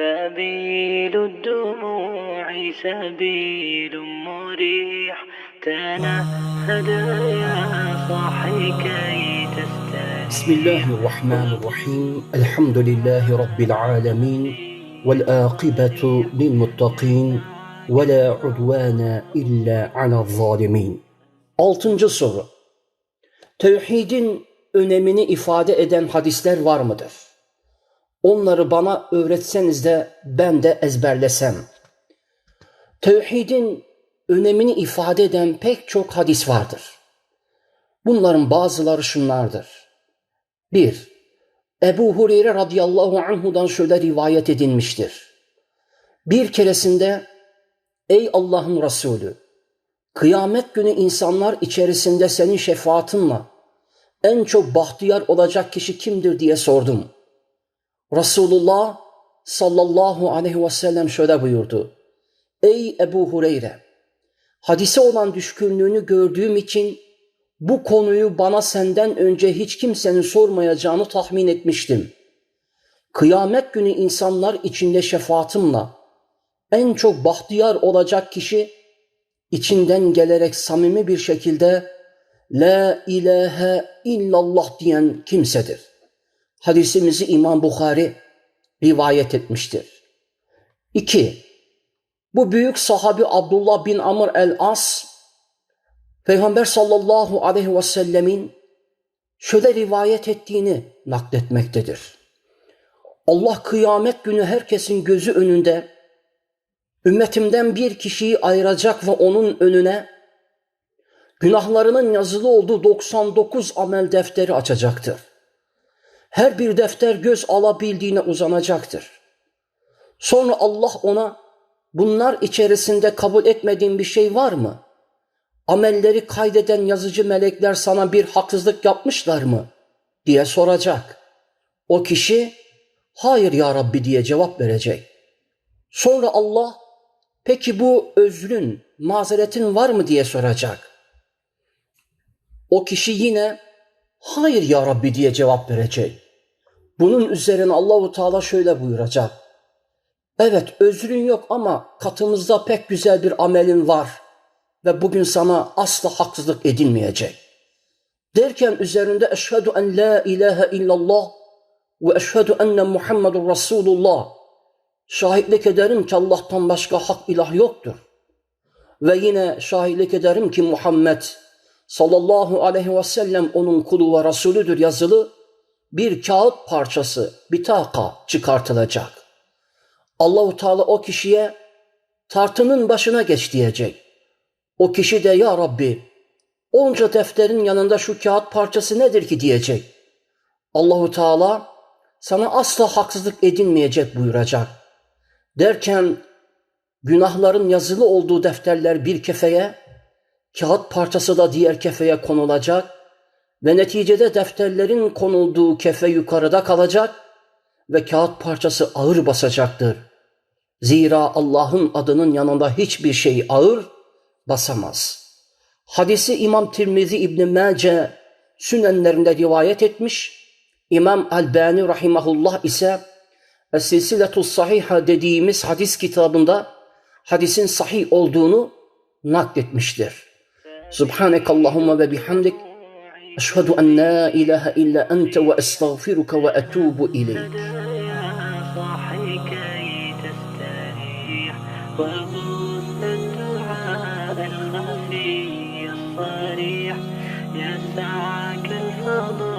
سبيل الدموع سبيل مريح تنهد يا صاحي كي تستريح بسم الله الرحمن الرحيم الحمد لله رب العالمين والآقبة للمتقين ولا عدوان إلا على الظالمين Altıncı soru. Tevhidin önemini ifade eden hadisler var mıdır? Onları bana öğretseniz de ben de ezberlesem. Tevhidin önemini ifade eden pek çok hadis vardır. Bunların bazıları şunlardır. 1. Ebu Hureyre radıyallahu anhudan şöyle rivayet edilmiştir. Bir keresinde ey Allah'ın Resulü kıyamet günü insanlar içerisinde senin şefaatinle en çok bahtiyar olacak kişi kimdir diye sordum. Resulullah sallallahu aleyhi ve sellem şöyle buyurdu. Ey Ebu Hureyre hadise olan düşkünlüğünü gördüğüm için bu konuyu bana senden önce hiç kimsenin sormayacağını tahmin etmiştim. Kıyamet günü insanlar içinde şefaatimle en çok bahtiyar olacak kişi içinden gelerek samimi bir şekilde La ilahe illallah diyen kimsedir. Hadisimizi İmam Bukhari rivayet etmiştir. 2. Bu büyük sahabi Abdullah bin Amr el-As Peygamber sallallahu aleyhi ve sellemin şöyle rivayet ettiğini nakletmektedir. Allah kıyamet günü herkesin gözü önünde ümmetimden bir kişiyi ayıracak ve onun önüne günahlarının yazılı olduğu 99 amel defteri açacaktır. Her bir defter göz alabildiğine uzanacaktır. Sonra Allah ona bunlar içerisinde kabul etmediğin bir şey var mı? Amelleri kaydeden yazıcı melekler sana bir haksızlık yapmışlar mı? diye soracak. O kişi hayır ya Rabbi diye cevap verecek. Sonra Allah peki bu özrün, mazeretin var mı diye soracak. O kişi yine hayır ya Rabbi diye cevap verecek. Bunun üzerine Allahu Teala şöyle buyuracak. Evet özrün yok ama katımızda pek güzel bir amelin var ve bugün sana asla haksızlık edilmeyecek. Derken üzerinde eşhedü en la ilahe illallah ve eşhedü enne Muhammedun Resulullah şahitlik ederim ki Allah'tan başka hak ilah yoktur. Ve yine şahitlik ederim ki Muhammed sallallahu aleyhi ve sellem onun kulu ve Resulüdür yazılı bir kağıt parçası, bir taka çıkartılacak. Allahu Teala o kişiye tartının başına geç diyecek. O kişi de ya Rabbi onca defterin yanında şu kağıt parçası nedir ki diyecek. Allahu Teala sana asla haksızlık edilmeyecek buyuracak. Derken günahların yazılı olduğu defterler bir kefeye, kağıt parçası da diğer kefeye konulacak ve neticede defterlerin konulduğu kefe yukarıda kalacak ve kağıt parçası ağır basacaktır. Zira Allah'ın adının yanında hiçbir şey ağır basamaz. Hadisi İmam Tirmizi İbn Mace sünenlerinde rivayet etmiş. İmam Albani rahimahullah ise Es-Silsiletus Sahiha dediğimiz hadis kitabında hadisin sahih olduğunu nakletmiştir. سبحانك اللهم وبحمدك أشهد أن لا إله إلا أنت وأستغفرك وأتوب إليك. صاحي الفضل.